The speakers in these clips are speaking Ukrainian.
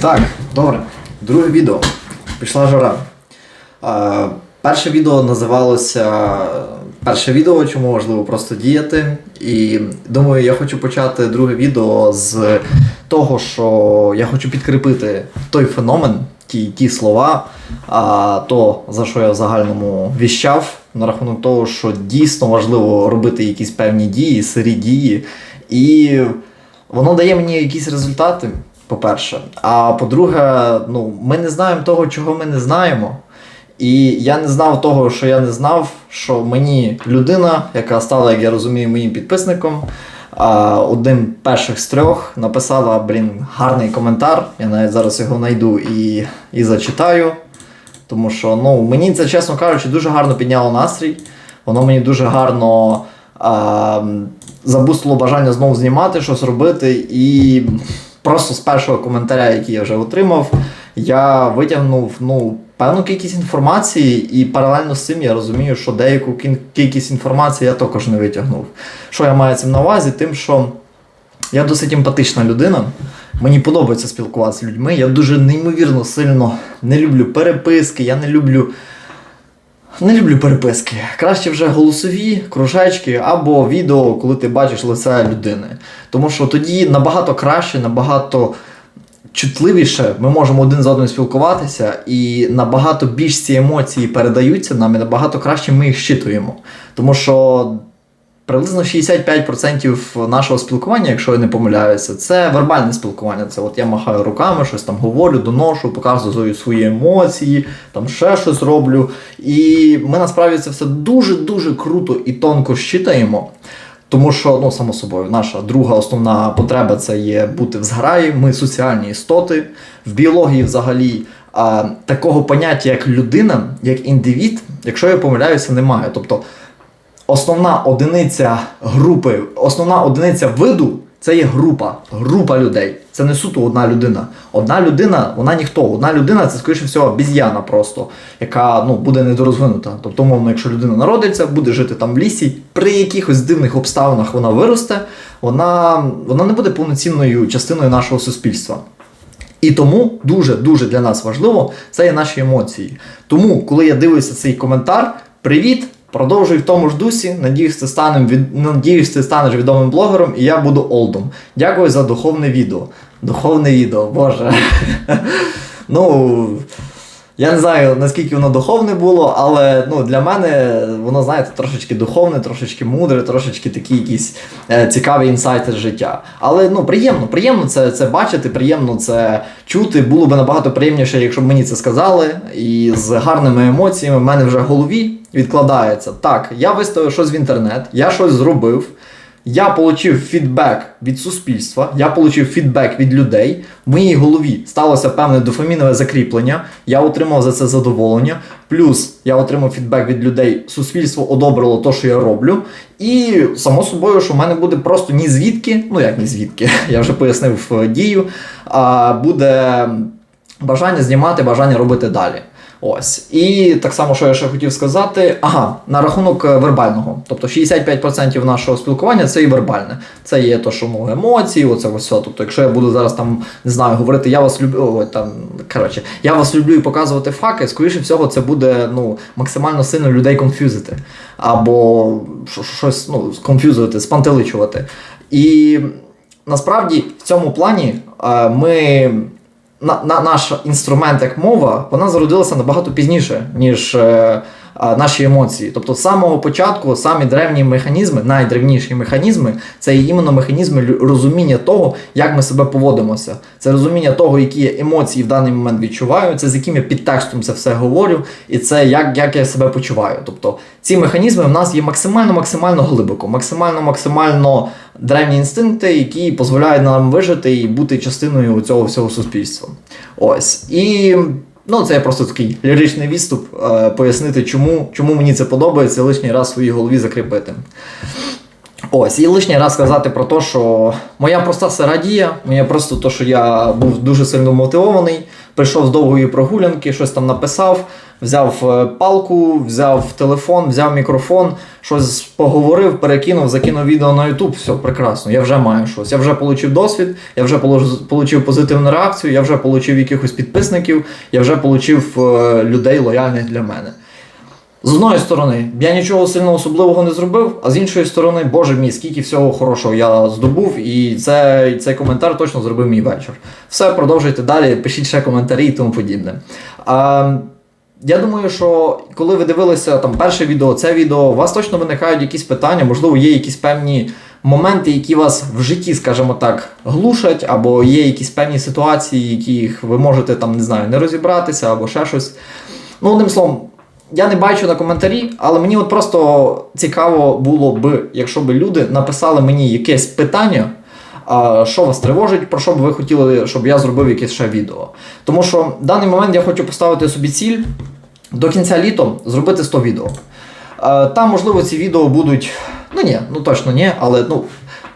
Так, добре. Друге відео. Пішла жара. Е, перше відео називалося Перше відео, чому важливо просто діяти. І думаю, я хочу почати друге відео з того, що я хочу підкріпити той феномен, ті, ті слова, а, то, за що я в загальному віщав, на рахунок того, що дійсно важливо робити якісь певні дії, сирі дії. І воно дає мені якісь результати, по-перше. А по-друге, ну, ми не знаємо того, чого ми не знаємо. І я не знав того, що я не знав, що мені людина, яка стала, як я розумію, моїм підписником, одним перших з трьох написала, блін, гарний коментар. Я навіть зараз його знайду і, і зачитаю. Тому що ну, мені це, чесно кажучи, дуже гарно підняло настрій. Воно мені дуже гарно а, забустило бажання знову знімати, щось робити. І просто з першого коментаря, який я вже отримав, я витягнув ну, певну кількість інформації, і паралельно з цим я розумію, що деяку кількість інформації я також не витягнув. Що я маю цим на увазі? Тим, що я досить емпатична людина. Мені подобається спілкуватися з людьми. Я дуже неймовірно сильно не люблю переписки, я не люблю. Не люблю переписки. Краще вже голосові, кружечки або відео, коли ти бачиш лице людини. Тому що тоді набагато краще, набагато чутливіше ми можемо один з одним спілкуватися, і набагато більш ці емоції передаються нам, і набагато краще ми їх щитуємо. Тому що приблизно 65% нашого спілкування, якщо я не помиляюся, це вербальне спілкування. Це от я махаю руками, щось там говорю, доношу, показую свої емоції, там ще щось роблю. І ми насправді це все дуже-дуже круто і тонко щитаємо. Тому що, ну, само собою, наша друга основна потреба це є бути в зграї. Ми соціальні істоти. В біології взагалі а, такого поняття, як людина, як індивід, якщо я помиляюся, немає. Тобто основна одиниця групи, основна одиниця виду це є група, група людей. Це не суто одна людина. Одна людина, вона ніхто. Одна людина це, скоріше всього, обіз'яна просто, яка ну, буде недорозвинута. Тобто, умовно, якщо людина народиться, буде жити там в лісі, при якихось дивних обставинах вона виросте, вона, вона не буде повноцінною частиною нашого суспільства. І тому дуже-дуже для нас важливо це є наші емоції. Тому, коли я дивлюся цей коментар, привіт! Продовжуй в тому ж дусі. Надіюсь, ти станем від... Надіюсь, ти станеш відомим блогером, і я буду олдом. Дякую за духовне відео. Духовне відео, боже. ну. Я не знаю, наскільки воно духовне було, але ну, для мене воно, знаєте, трошечки духовне, трошечки мудре, трошечки такі якісь е, цікаві інсайти з життя. Але ну, приємно, приємно це, це бачити, приємно це чути. Було б набагато приємніше, якщо б мені це сказали. І з гарними емоціями в мене вже в голові відкладається. Так, я виставив щось в інтернет, я щось зробив. Я отримав фідбек від суспільства, я отримав фідбек від людей. В моїй голові сталося певне дофамінове закріплення. Я отримав за це задоволення. Плюс я отримав фідбек від людей. Суспільство одобрило те, що я роблю. І само собою, що в мене буде просто ні звідки, ну як ні звідки, я вже пояснив е, дію. Буде бажання знімати, бажання робити далі. Ось. І так само, що я ще хотів сказати, ага, на рахунок е, вербального. Тобто 65% нашого спілкування це і вербальне. Це є то, що ну, емоції, оце все. Тобто, якщо я буду зараз там, не знаю, говорити, я вас люблю, ой, там, коротше, я вас люблю і показувати факти, скоріше всього, це буде ну, максимально сильно людей конфюзити. Або щось ну, конфюзувати, спантеличувати. І насправді в цьому плані е, ми на, на, наш інструмент як мова, вона зародилася набагато пізніше, ніж е, наші емоції. Тобто, з самого початку самі древні механізми, найдревніші механізми, це іменно механізми розуміння того, як ми себе поводимося. Це розуміння того, які емоції в даний момент відчуваю, це з яким я підтекстом це все говорю, і це як, як я себе почуваю. Тобто ці механізми в нас є максимально максимально глибоко, максимально максимально древні інстинкти, які дозволяють нам вижити і бути частиною цього всього суспільства. Ось. І ну, це просто такий ліричний відступ, е, пояснити, чому, чому мені це подобається, лишній раз в своїй голові закріпити. Ось, і лишній раз сказати про те, що моя проста дія, моє просто те, що я був дуже сильно мотивований, прийшов з довгої прогулянки, щось там написав, взяв е, палку, взяв телефон, взяв мікрофон, щось поговорив, перекинув, закинув відео на YouTube, все прекрасно, я вже маю щось. Я вже отримав досвід, я вже отримав позитивну реакцію, я вже отримав якихось підписників, я вже отримав людей лояльних для мене. З одної сторони, я нічого сильно особливого не зробив, а з іншої сторони, боже мій, скільки всього хорошого я здобув, і це, цей коментар точно зробив мій вечір. Все, продовжуйте далі, пишіть ще коментарі і тому подібне. А, я думаю, що коли ви дивилися там перше відео, це відео, у вас точно виникають якісь питання, можливо, є якісь певні моменти, які вас в житті, скажімо так, глушать, або є якісь певні ситуації, яких ви можете там, не знаю, не розібратися, або ще щось. Ну, одним словом. Я не бачу на коментарі, але мені от просто цікаво було б, якщо б люди написали мені якесь питання, що вас тривожить, про що б ви хотіли, щоб я зробив якесь ще відео. Тому що в даний момент я хочу поставити собі ціль до кінця літа зробити 100 відео. Там, можливо, ці відео будуть. Ну ні, ну точно ні, але ну.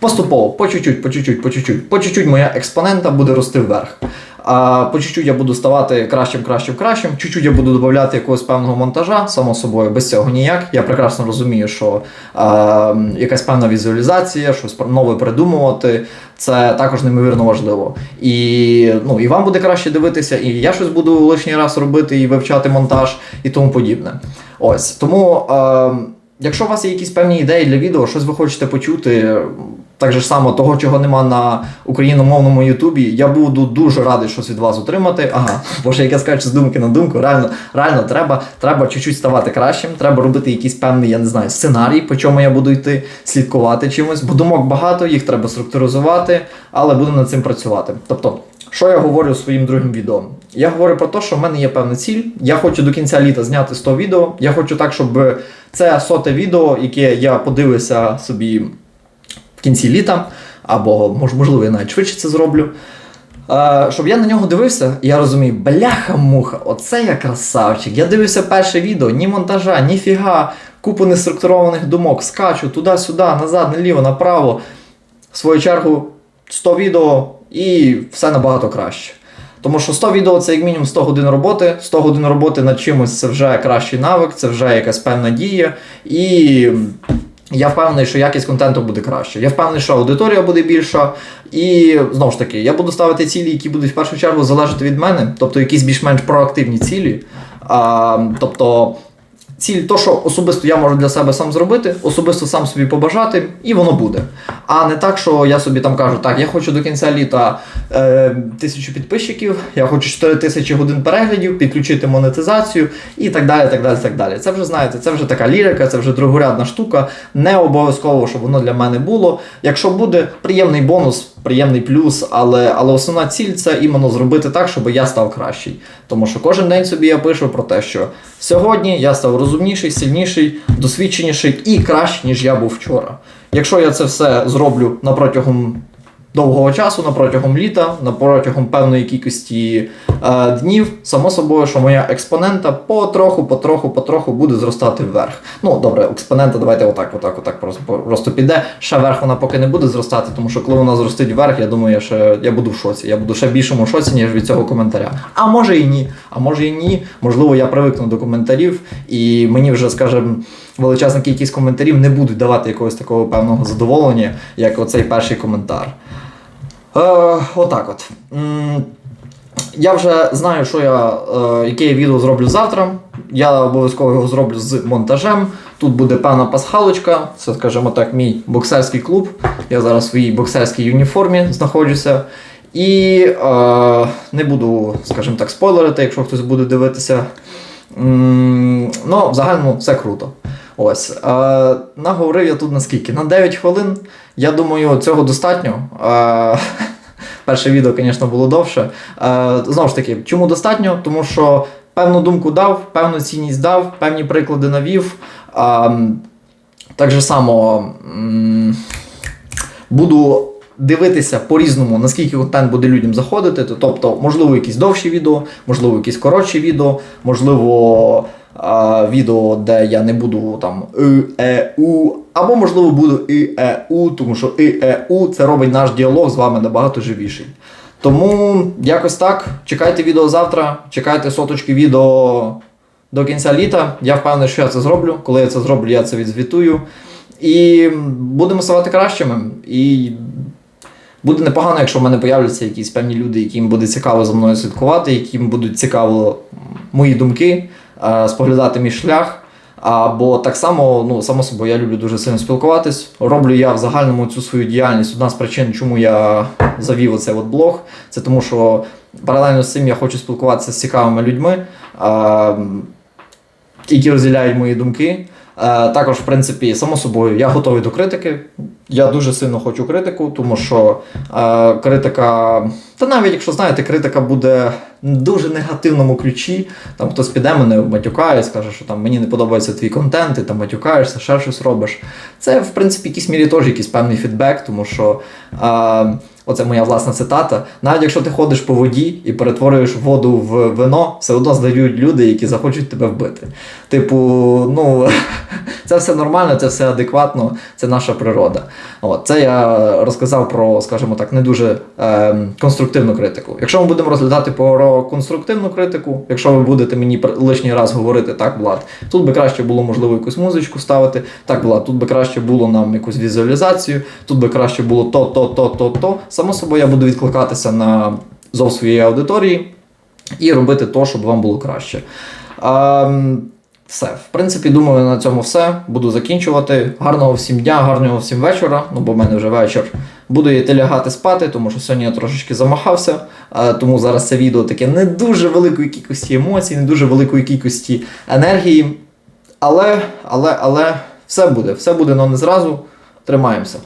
Поступово, по чуть-чуть, по чуть-чуть, по чуть-чуть. По чуть-чуть моя експонента буде рости вверх. А по чуть-чуть я буду ставати кращим, кращим, кращим. Чуть-чуть я буду додати якогось певного монтажа, само собою, без цього ніяк. Я прекрасно розумію, що а, якась певна візуалізація, щось нове придумувати, це також неймовірно важливо. І ну, і вам буде краще дивитися, і я щось буду лишній раз робити і вивчати монтаж і тому подібне. Ось тому. А, Якщо у вас є якісь певні ідеї для відео, щось ви хочете почути, так же само того, чого нема на україномовному Ютубі, я буду дуже радий щось від вас отримати. Ага, боже, як я скажу з думки на думку, реально, реально треба треба чуть-чуть ставати кращим, треба робити якийсь певний, я не знаю, сценарій, по чому я буду йти, слідкувати чимось, бо думок багато, їх треба структуризувати, але буду над цим працювати. Тобто. Що я говорю своїм другим відео? Я говорю про те, що в мене є певна ціль. Я хочу до кінця літа зняти 100 відео. Я хочу так, щоб це соте відео, яке я подивився собі кінці літа, або можливо я навіть швидше це зроблю. Е, щоб я на нього дивився, я розумію, бляха-муха, оце я красавчик. Я дивився перше відео, ні монтажа, ні фіга, купу неструктурованих думок, скачу туди-сюди, назад, наліво, направо. В свою чергу 100 відео і все набагато краще. Тому що 100 відео це як мінімум 100 годин роботи. 100 годин роботи над чимось це вже кращий навик, це вже якась певна дія. І я впевнений, що якість контенту буде краще. Я впевнений, що аудиторія буде більша. І знову ж таки, я буду ставити цілі, які будуть в першу чергу залежати від мене, тобто якісь більш-менш проактивні цілі. А, Тобто. Ціль, то, що особисто я можу для себе сам зробити, особисто сам собі побажати, і воно буде. А не так, що я собі там кажу, так, я хочу до кінця літа е, тисячу підписчиків, я хочу 4 тисячі годин переглядів, підключити монетизацію і так далі. так далі, так далі. Це вже знаєте, це вже така лірика, це вже другорядна штука. Не обов'язково, щоб воно для мене було. Якщо буде приємний бонус, приємний плюс, але але основна ціль це іменно зробити так, щоб я став кращий. Тому що кожен день собі я пишу про те, що сьогодні я став розумніший, сильніший, досвідченіший і кращий, ніж я був вчора. Якщо я це все зроблю на протягом довгого часу, на протягом літа, на протягом певної кількості е, днів, само собою, що моя експонента потроху, потроху, потроху буде зростати вверх. Ну, добре, експонента, давайте отак, отак, отак просто піде. Ще вверх вона поки не буде зростати, тому що коли вона зростить вверх, я думаю, я ще я буду в шоці. Я буду ще більшому шоці, ніж від цього коментаря. А може і ні. А може і ні. Можливо, я привикну до коментарів, і мені вже, скажімо, величезна кількість коментарів не будуть давати якогось такого певного задоволення, як оцей перший коментар. Е, Отак от. Я вже знаю, що я, е, яке я відео зроблю завтра. Я обов'язково його зроблю з монтажем. Тут буде певна пасхалочка, це, скажімо так, мій боксерський клуб. Я зараз в своїй боксерській уніформі знаходжуся. І е, не буду, скажімо так, спойлерити, якщо хтось буде дивитися. Ну, в загальному все круто. Ось. Е, наговорив я тут наскільки? На 9 хвилин. Я думаю, цього достатньо. Е, перше відео, звісно, було довше. Е, знову ж таки, чому достатньо? Тому що певну думку дав, певну цінність дав, певні приклади навів. Е, так же само буду. Дивитися по-різному, наскільки контент буде людям заходити. Тобто, можливо, якісь довші відео, можливо, якісь коротші відео, можливо, відео, де я не буду там «Е, е, у, або, можливо, буду ІЕУ, тому що ІЕУ це робить наш діалог з вами набагато живіший. Тому якось так. Чекайте відео завтра, чекайте соточки відео до кінця літа. Я впевнений, що я це зроблю. Коли я це зроблю, я це відзвітую. І будемо ставати кращими. І буде непогано, якщо в мене появляться якісь певні люди, яким буде цікаво за мною слідкувати, яким будуть цікаво мої думки, споглядати мій шлях. Або так само, ну само собою, я люблю дуже сильно спілкуватись. Роблю я в загальному цю свою діяльність. Одна з причин, чому я завів оцей от блог, це тому, що паралельно з цим я хочу спілкуватися з цікавими людьми, е, які розділяють мої думки. Е, також, в принципі, само собою, я готовий до критики. Я дуже сильно хочу критику, тому що е, критика, та навіть якщо знаєте, критика буде дуже негативному ключі. Там хтось піде мене матюкає, скаже, що там мені не подобається твій контент, ти там матюкаєшся, ще щось робиш. Це, в принципі, в якійсь мірі теж якийсь певний фідбек, тому що. Е, Оце моя власна цитата. Навіть якщо ти ходиш по воді і перетворюєш воду в вино, все одно здають люди, які захочуть тебе вбити. Типу, ну це все нормально, це все адекватно, це наша природа. От це я розказав про, скажімо так, не дуже е, конструктивну критику. Якщо ми будемо розглядати про конструктивну критику, якщо ви будете мені лишній раз говорити так, Влад, тут би краще було можливо якусь музичку ставити. Так, Влад, тут би краще було нам якусь візуалізацію, тут би краще було то, то, то, то, то. Само собою я буду відкликатися на зов своєї аудиторії і робити то, щоб вам було краще. Ем, все, в принципі, думаю, на цьому все. Буду закінчувати. Гарного всім дня, гарного всім вечора. Ну, бо в мене вже вечір. Буду йти лягати спати, тому що сьогодні я трошечки замахався. е, Тому зараз це відео таке не дуже великої кількості емоцій, не дуже великої кількості енергії. Але, але, але все буде, все буде, але не зразу. Тримаємося.